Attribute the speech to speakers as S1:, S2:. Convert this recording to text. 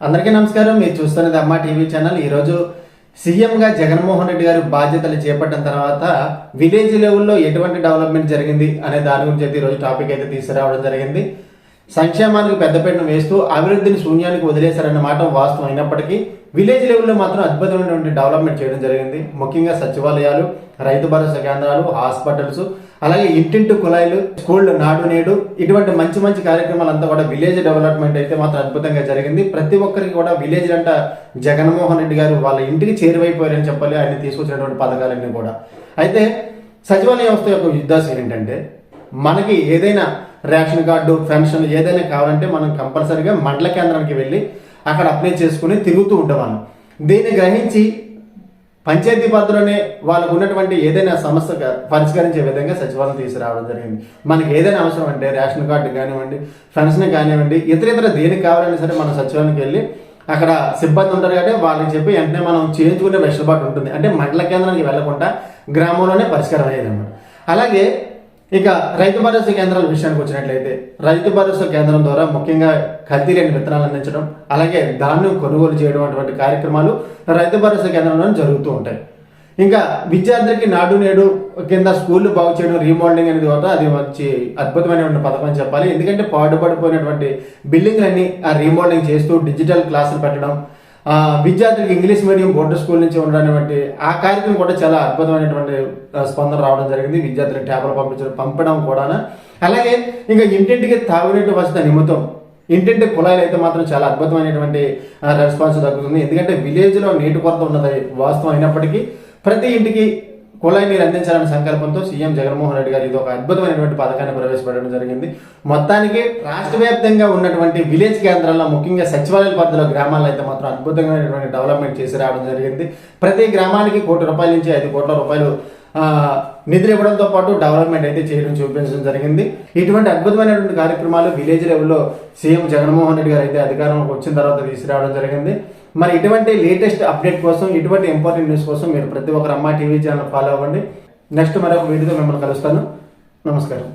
S1: అందరికీ నమస్కారం. మీరు చూస్తున్నది అమ్మ టీవీ ఛానల్. ఈరోజు సీఎంగా జగన్మోహన్ రెడ్డి గారు బాధ్యతలు చేపట్టిన తర్వాత విలేజ్ లెవెల్లో ఎటువంటి డెవలప్మెంట్ జరిగింది అనే దాని గురించి అయితే ఈరోజు టాపిక్ అయితే తీసుకురావడం జరిగింది. సంక్షేమానికి పెద్దపీటను వేస్తూ అభివృద్ధిని శూన్యానికి వదిలేశారన్న మాట వాస్తవం అయినప్పటికీ విలేజ్ లెవెల్లో మాత్రం అద్భుతమైనటువంటి డెవలప్మెంట్ చేయడం జరిగింది. ముఖ్యంగా సచివాలయాలు రైతు భరోసా కేంద్రాలు హాస్పిటల్స్ అలాగే ఇంటింటి కుళాయిలు స్కూళ్ళు నాడు నేడు ఇటువంటి మంచి మంచి కార్యక్రమాలంతా కూడా విలేజ్ డెవలప్మెంట్ అయితే మాత్రం అద్భుతంగా జరిగింది. ప్రతి ఒక్కరికి కూడా విలేజ్ అంట జగన్మోహన్ రెడ్డి గారు వాళ్ళ ఇంటికి చేరువైపోయారని చెప్పాలి ఆయన తీసుకొచ్చినటువంటి పథకాలన్నీ కూడా. అయితే సచివాలయ వ్యవస్థ యొక్క ఉద్దేశం ఏంటంటే మనకి ఏదైనా రేషన్ కార్డు పెన్షన్ ఏదైనా కావాలంటే మనం కంపల్సరీగా మండల కేంద్రానికి వెళ్ళి అక్కడ అప్లై చేసుకుని తిరుగుతూ ఉండేవాళ్ళం. దీన్ని గ్రహించి పంచాయతీ పద్ధతిలోనే వాళ్ళకు ఉన్నటువంటి ఏదైనా సమస్య పరిష్కరించే విధంగా సచివాలయం తీసుకురావడం జరిగింది. మనకి ఏదైనా అవసరం అంటే రేషన్ కార్డు కానివ్వండి పెన్షన్ కానివ్వండి ఇతర ఇతర దేనికి కావాలన్నా సరే మనం సచివాలయంకి వెళ్ళి అక్కడ సిబ్బంది ఉంటారు కాబట్టి వాళ్ళకి చెప్పి వెంటనే మనం చేయించుకునే వెసులుబాటు ఉంటుంది. అంటే మండల కేంద్రానికి వెళ్ళకుండా గ్రామంలోనే పరిష్కారం అయ్యేది అన్నమాట అలాగే ఇక రైతు భరోసా కేంద్రాల విషయానికి వచ్చినట్లయితే రైతు భరోసా కేంద్రం ద్వారా ముఖ్యంగా కల్తీ లేని విత్తనాలు అందించడం అలాగే ధాన్యం కొనుగోలు చేయడం అటువంటి కార్యక్రమాలు రైతు భరోసా కేంద్రంలో జరుగుతూ ఉంటాయి. ఇంకా విద్యార్థులకి నాడు నేడు కింద స్కూళ్ళు బాగు చేయడం రీమోడలింగ్ అనేది కూడా అది వచ్చి అద్భుతమైనటువంటి పథకం చెప్పాలి. ఎందుకంటే పాడుపడిపోయినటువంటి బిల్డింగ్లన్నీ ఆ రీమోడలింగ్ చేస్తూ డిజిటల్ క్లాసులు పెట్టడం విద్యార్థులకు ఇంగ్లీష్ మీడియం బోర్డు స్కూల్ నుంచి ఉండడానికి ఆ కార్యక్రమం కూడా చాలా అద్భుతమైనటువంటి స్పందన రావడం జరిగింది. విద్యార్థులకు ట్యాబ్లు పంపించడం పంపడం కూడా అలాగే ఇంకా ఇంటింటికి తాగునీటి వసతి నిమిత్తం ఇంటింటి కుళాయిలు అయితే మాత్రం చాలా అద్భుతమైనటువంటి రెస్పాన్స్ దక్కుతుంది. ఎందుకంటే విలేజ్లో నీటి కొరత ఉన్నది వాస్తవం అయినప్పటికీ ప్రతి ఇంటికి కుళాయి నీరు అందించాలనే సంకల్పంతో సీఎం జగన్మోహన్ రెడ్డి గారు ఇది ఒక అద్భుతమైనటువంటి పథకాన్ని ప్రవేశపెట్టడం జరిగింది. మొత్తానికి రాష్ట్ర వ్యాప్తంగా ఉన్నటువంటి విలేజ్ కేంద్రాల్లో ముఖ్యంగా సచివాలయ పరిధిలో గ్రామాల్లో అయితే మాత్రం అద్భుతమైనటువంటి డెవలప్మెంట్ చేసి రావడం జరిగింది. ప్రతి గ్రామానికి కోటి రూపాయల నుంచి ఐదు కోట్ల రూపాయలు నిధులు ఇవ్వడంతో పాటు డెవలప్మెంట్ అయితే చేయడం చూపించడం జరిగింది. ఇటువంటి అద్భుతమైనటువంటి కార్యక్రమాలు విలేజ్ లెవెల్లో సీఎం జగన్మోహన్ రెడ్డి గారు అయితే అధికారంలోకి వచ్చిన తర్వాత తీసుకురావడం జరిగింది. మరి ఇటువంటి లేటెస్ట్ అప్డేట్ కోసం ఇటువంటి ఇంపార్టెంట్ న్యూస్ కోసం మీరు ప్రతి ఒక్కరు అమ్మ టీవీ ఛానల్ ఫాలో అవ్వండి. నెక్స్ట్ మరొక వీడియోతో మిమ్మల్ని కలుస్తాను. నమస్కారం.